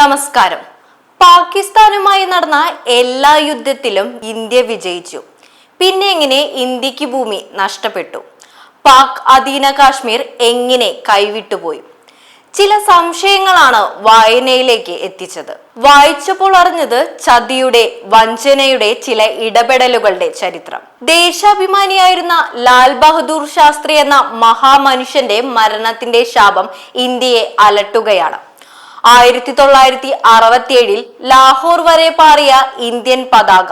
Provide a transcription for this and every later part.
നമസ്കാരം. പാകിസ്ഥാനുമായി നടന്ന എല്ലാ യുദ്ധത്തിലും ഇന്ത്യ വിജയിച്ചു. പിന്നെ എങ്ങനെ ഇന്ത്യയ്ക്ക് ഭൂമി നഷ്ടപ്പെട്ടു? പാക് അധീന കാശ്മീർ എങ്ങനെ കൈവിട്ടുപോയി ചില സംശയങ്ങളാണ് വായനയിലേക്ക് എത്തിച്ചത്. വായിച്ചപ്പോൾ അറിഞ്ഞത് ചതിയുടെ വഞ്ചനയുടെ ചില ഇടപെടലുകളുടെ ചരിത്രം. ദേശാഭിമാനിയായിരുന്ന ലാൽ ബഹദൂർ ശാസ്ത്രി എന്ന മഹാമനുഷ്യന്റെ മരണത്തിന്റെ ശാപം ഇന്ത്യയെ അലട്ടുകയാണ്. ആയിരത്തി തൊള്ളായിരത്തി അറുപത്തിയേഴിൽ ലാഹോർ വരെ പാറിയ ഇന്ത്യൻ പതാക.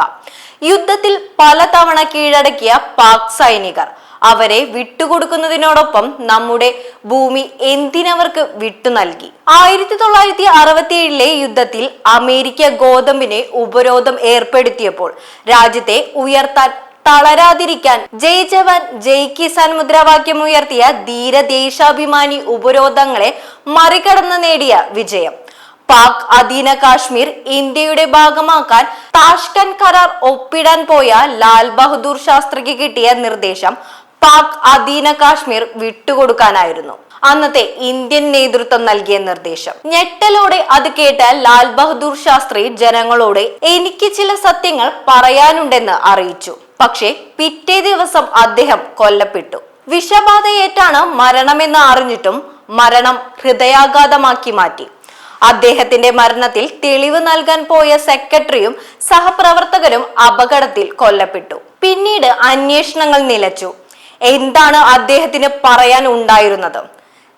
യുദ്ധത്തിൽ പലതവണ കീഴടക്കിയ പാക് സൈനികർ. അവരെ വിട്ടുകൊടുക്കുന്നതിനോടൊപ്പം നമ്മുടെ ഭൂമി എന്തിനവർക്ക് വിട്ടു നൽകി? ആയിരത്തി തൊള്ളായിരത്തി അറുപത്തിയേഴിലെ യുദ്ധത്തിൽ അമേരിക്ക ഗോതമ്പിനെ ഉപരോധം ഏർപ്പെടുത്തിയപ്പോൾ രാജ്യത്തെ ഉയർത്താൻ തളരാതിരിക്കാൻ. ജയ് ജവാൻ ജയ് കിസാൻ മുദ്രാവാക്യം ഉയർത്തിയ ധീര ദേശാഭിമാനി ഉപരോധങ്ങളെ മറികടന്ന് നേടിയ വിജയം. പാക് അധീന കാശ്മീർ ഇന്ത്യയുടെ ഭാഗമാക്കാൻ താഷ്കൻ കരാർ ഒപ്പിടാൻ പോയ ലാൽ ബഹദൂർ ശാസ്ത്രിക്ക് കിട്ടിയ നിർദ്ദേശം പാക് അധീന കാശ്മീർ വിട്ടുകൊടുക്കാനായിരുന്നു. അന്നത്തെ ഇന്ത്യൻ നേതൃത്വം നൽകിയ നിർദ്ദേശം. ഞെട്ടലോടെ അത് കേട്ട ലാൽ ബഹദൂർ ശാസ്ത്രി ജനങ്ങളോട് എനിക്ക് ചില സത്യങ്ങൾ പറയാനുണ്ടെന്ന് അറിയിച്ചു. പക്ഷേ പിറ്റേ ദിവസം അദ്ദേഹം കൊല്ലപ്പെട്ടു. വിഷബാധയേറ്റാണ് മരണമെന്ന് അറിഞ്ഞിട്ടും മരണം ഹൃദയാഘാതമാക്കി മാറ്റി. അദ്ദേഹത്തിന്റെ മരണത്തിൽ തെളിവ് നൽകാൻ പോയ സെക്രട്ടറിയും സഹപ്രവർത്തകരും അപകടത്തിൽ കൊല്ലപ്പെട്ടു. പിന്നീട് അന്വേഷണങ്ങൾ നിലച്ചു. എന്താണ് അദ്ദേഹത്തിന് പറയാൻ ഉണ്ടായിരുന്നത്?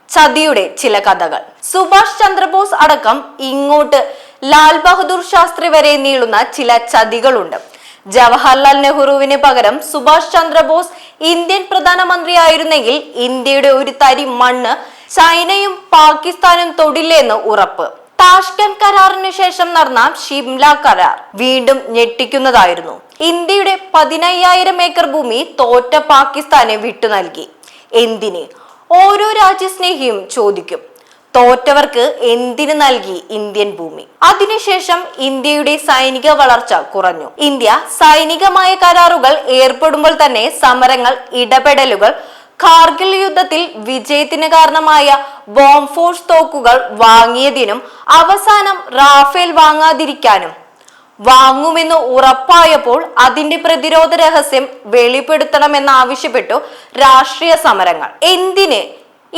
ചതിയുടെ ചില കഥകൾ. സുഭാഷ് ചന്ദ്രബോസ് അടക്കം ഇങ്ങോട്ട് ലാൽ ബഹദൂർ ശാസ്ത്രി വരെ നീളുന്ന ചില ചതികളുണ്ട്. ജവഹർലാൽ നെഹ്റുവിന് പകരം സുഭാഷ് ചന്ദ്രബോസ് ഇന്ത്യൻ പ്രധാനമന്ത്രിയായിരുന്നെങ്കിൽ ഇന്ത്യയുടെ ഒരു തരി മണ്ണ് ചൈനയും പാകിസ്ഥാനും തൊടില്ലെന്ന് ഉറപ്പ്. താഷ്കൻ കരാറിനു ശേഷം നടന്ന ഷിംല കരാർ വീണ്ടും ഞെട്ടിക്കുന്നതായിരുന്നു. ഇന്ത്യയുടെ പതിനയ്യായിരം ഏക്കർ ഭൂമി തോറ്റ പാകിസ്ഥാനെ വിട്ടു നൽകി. എന്തിന്? ഓരോ രാജ്യസ്നേഹിയും ചോദിക്കും. തോറ്റവർക്ക് എന്തിനു നൽകി ഇന്ത്യൻ ഭൂമി? അതിനുശേഷം ഇന്ത്യയുടെ സൈനിക വളർച്ച കുറഞ്ഞു. ഇന്ത്യ സൈനികമായ കരാറുകൾ ഏർപ്പെടുമ്പോൾ തന്നെ സമരങ്ങൾ ഇടപെടലുകൾ കാർഗിൽ യുദ്ധത്തിൽ വിജയത്തിന് കാരണമായ ബോംഫോഴ്സ് തോക്കുകൾ വാങ്ങിയതിനും അവസാനം റാഫേൽ വാങ്ങാതിരിക്കാനും. വാങ്ങുമെന്ന് ഉറപ്പായപ്പോൾ അതിന്റെ പ്രതിരോധ രഹസ്യം വെളിപ്പെടുത്തണമെന്നാവശ്യപ്പെട്ടു രാഷ്ട്രീയ സമരങ്ങൾ. എന്തിന്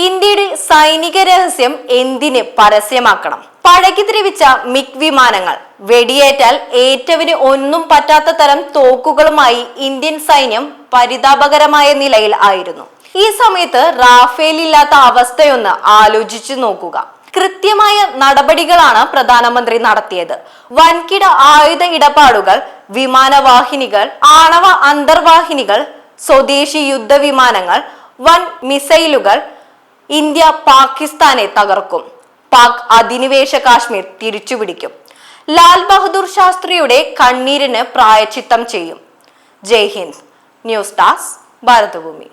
ഇന്ത്യയുടെ സൈനിക രഹസ്യം എന്തിന് പരസ്യമാക്കണം? പഴകി ദ്രവിച്ച മിഗ് വിമാനങ്ങൾ വെടിയേറ്റാൽ ഏറ്റവിന് ഒന്നും പറ്റാത്ത തരം തോക്കുകളുമായി ഇന്ത്യൻ സൈന്യം പരിതാപകരമായ നിലയിൽ ആയിരുന്നു. ഈ സമയത്ത് റാഫേൽ ഇല്ലാത്ത അവസ്ഥയൊന്ന് ആലോചിച്ചു നോക്കുക. കൃത്യമായ നടപടികളാണ് പ്രധാനമന്ത്രി നടത്തിയത്. വൻകിട ആയുധ ഇടപാടുകൾ വിമാനവാഹിനികൾ ആണവ അന്തർവാഹിനികൾ സ്വദേശി യുദ്ധവിമാനങ്ങൾ വൻ മിസൈലുകൾ ഇന്ത്യ പാകിസ്ഥാനെ തകർക്കും. പാക് അധിനിവേശ കാശ്മീർ തിരിച്ചുപിടിക്കും. ലാൽ ബഹദൂർ ശാസ്ത്രിയുടെ കണ്ണീരിന് പ്രായച്ചിത്തം ചെയ്യും. ജയ് ഹിന്ദ് ന്യൂസ് ഡാസ് ഭാരതഭൂമി.